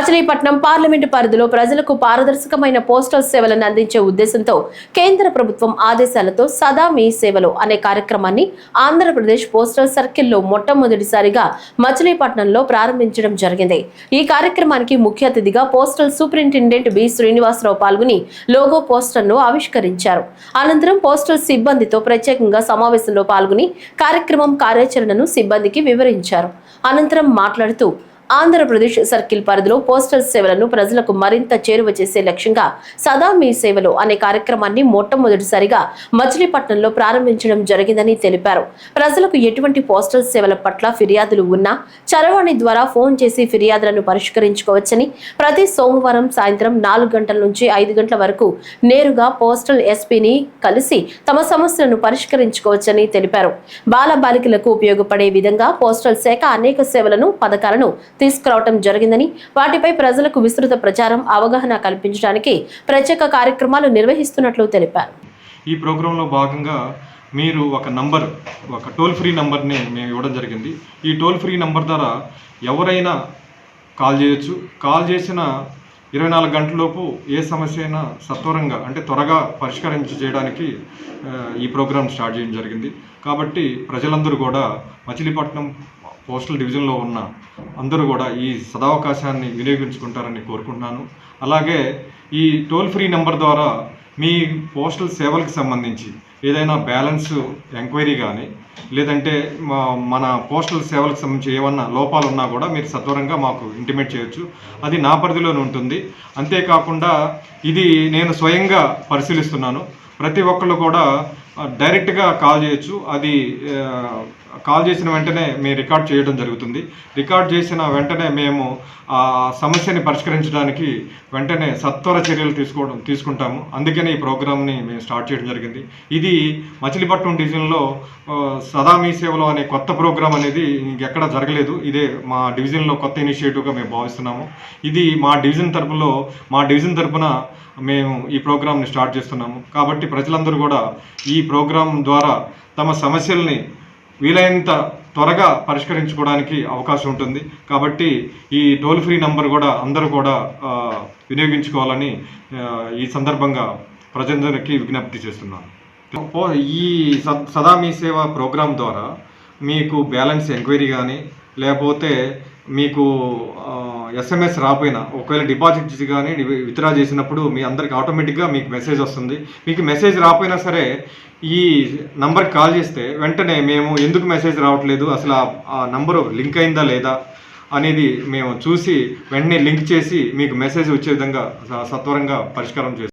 Machilipatnam parliament పరిధిలో ప్రజలకు పారదర్శకమైన postal సేవలను అందించే ఉద్దేశంతో కేంద్ర ప్రభుత్వం ఆదేశాలతో సదా మీ సేవలో అనే కార్యక్రమాన్ని ఆంధ్రప్రదేశ్ పోస్టల్ సర్కిల్లో మొట్టమొదటిసారిగా మచిలీపట్నంలో ప్రారంభించడం జరిగింది. ఈ కార్యక్రమానికి ముఖ్య అతిథిగా పోస్టల్ సూపరింటెండెంట్ బి. శ్రీనివాసరావు పాల్గొని లోగో పోస్టర్ను ఆవిష్కరించారు. అనంతరం పోస్టల్ సిబ్బందితో ప్రత్యేకంగా సమావేశంలో పాల్గొని కార్యక్రమం కార్యాచరణను సిబ్బందికి వివరించారు. అనంతరం మాట్లాడుతూ ఆంధ్రప్రదేశ్ సర్కిల్ పరిధిలో పోస్టల్ సేవలను ప్రజలకు మరింత చేరువ చేసే లక్ష్యంగా సదా మీ సేవలు అనే కార్యక్రమాన్ని మొట్టమొదటిసారిగా మచిలీపట్నంలో ప్రారంభించడం జరిగిందని తెలిపారు. ప్రజలకు ఎటువంటి పోస్టల్ సేవల పట్ల ఫిర్యాదులు ఉన్నా చరవాణి ద్వారా ఫోన్ చేసి ఫిర్యాదులను పరిష్కరించుకోవచ్చని ప్రతి సోమవారం సాయంత్రం నాలుగు గంటల నుంచి ఐదు గంటల వరకు నేరుగా పోస్టల్ ఎస్పీని కలిసి తమ సమస్యలను పరిష్కరించుకోవచ్చని తెలిపారు. బాల బాలికలకు ఉపయోగపడే విధంగా పోస్టల్ శాఖ అనేక సేవలను పథకాలను తీసుకురావడం జరిగిందని వాటిపై ప్రజలకు విస్తృత ప్రచారం అవగాహన కల్పించడానికి ప్రత్యేక కార్యక్రమాలు నిర్వహిస్తున్నట్లు తెలిపారు. ఈ ప్రోగ్రాంలో భాగంగా మీరు ఒక నంబర్ ఒక టోల్ ఫ్రీ నంబర్ని మేము ఇవ్వడం జరిగింది. ఈ టోల్ ఫ్రీ నంబర్ ద్వారా ఎవరైనా కాల్ చేయొచ్చు. కాల్ చేసిన ఇరవై నాలుగు గంటలలోపు ఏ సమస్య అయినా సత్వరంగా అంటే త్వరగా పరిష్కరించి చేయడానికి ఈ ప్రోగ్రామ్ స్టార్ట్ చేయడం జరిగింది. కాబట్టి ప్రజలందరూ కూడా మచిలీపట్నం పోస్టల్ డివిజన్లో ఉన్న అందరూ కూడా ఈ సదావకాశాన్ని వినియోగించుకుంటారని కోరుకుంటున్నాను. అలాగే ఈ టోల్ ఫ్రీ నెంబర్ ద్వారా మీ పోస్టల్ సేవలకు సంబంధించి ఏదైనా బ్యాలెన్స్ ఎంక్వైరీ కానీ లేదంటే మా- మన పోస్టల్ సేవలకు సంబంధించి ఏమన్నా లోపాలు ఉన్నా కూడా మీరు సత్వరంగా మాకు ఇంటిమేట్ చేయొచ్చు. అది నా పరిధిలోనే ఉంటుంది. అంతేకాకుండా ఇది నేను స్వయంగా పరిశీలిస్తున్నాను. ప్రతి ఒక్కళ్ళు కూడా డైరెక్ట్గా కాల్ చేయొచ్చు. అది కాల్ చేసిన వెంటనే మేము రికార్డ్ చేయడం జరుగుతుంది. రికార్డ్ చేసిన వెంటనే మేము ఆ సమస్యని పరిష్కరించడానికి వెంటనే సత్వర చర్యలు తీసుకోవడం తీసుకుంటాము. అందుకని ఈ ప్రోగ్రామ్ని మేము స్టార్ట్ చేయడం జరిగింది. ఇది మచిలీపట్నం డివిజన్లో సదా మీ సేవలో అనే కొత్త ప్రోగ్రామ్ అనేది ఇంకెక్కడ జరగలేదు. ఇదే మా డివిజన్లో కొత్త ఇనిషియేటివ్గా మేము భావిస్తున్నాము. ఇది మా డివిజన్ తరపులో మా డివిజన్ తరపున మేము ఈ ప్రోగ్రామ్ని స్టార్ట్ చేస్తున్నాము. కాబట్టి ప్రజలందరూ కూడా ఈ ప్రోగ్రాం ద్వారా తమ సమస్యల్ని వీలైనంత త్వరగా పరిష్కరించుకోవడానికి అవకాశం ఉంటుంది. కాబట్టి ఈ టోల్ ఫ్రీ నంబర్ కూడా అందరూ కూడా వినియోగించుకోవాలని ఈ సందర్భంగా ప్రజలందరికీ విజ్ఞప్తి చేస్తున్నాను. ఈ సదా మీ సేవ ప్రోగ్రాం ద్వారా మీకు బ్యాలెన్స్ ఎంక్వైరీ కానీ లేకపోతే మీకు ఎస్ఎంఎస్ రాపోయినా ఒకవేళ డిపాజిట్ కానీ విత్డ్రా చేసినప్పుడు మీ అందరికి ఆటోమేటిక్గా మీకు మెసేజ్ వస్తుంది. మీకు మెసేజ్ రాపోయినా సరే ఈ నంబర్కి కాల్ చేస్తే వెంటనే మేము ఎందుకు మెసేజ్ రావట్లేదు అసలు ఆ- నంబరు లింక్ అయిందా లేదా అనేది మేము చూసి వెంటనే లింక్ చేసి మీకు మెసేజ్ వచ్చే విధంగా సత్వరంగా పరిష్కారం చేస్తాం.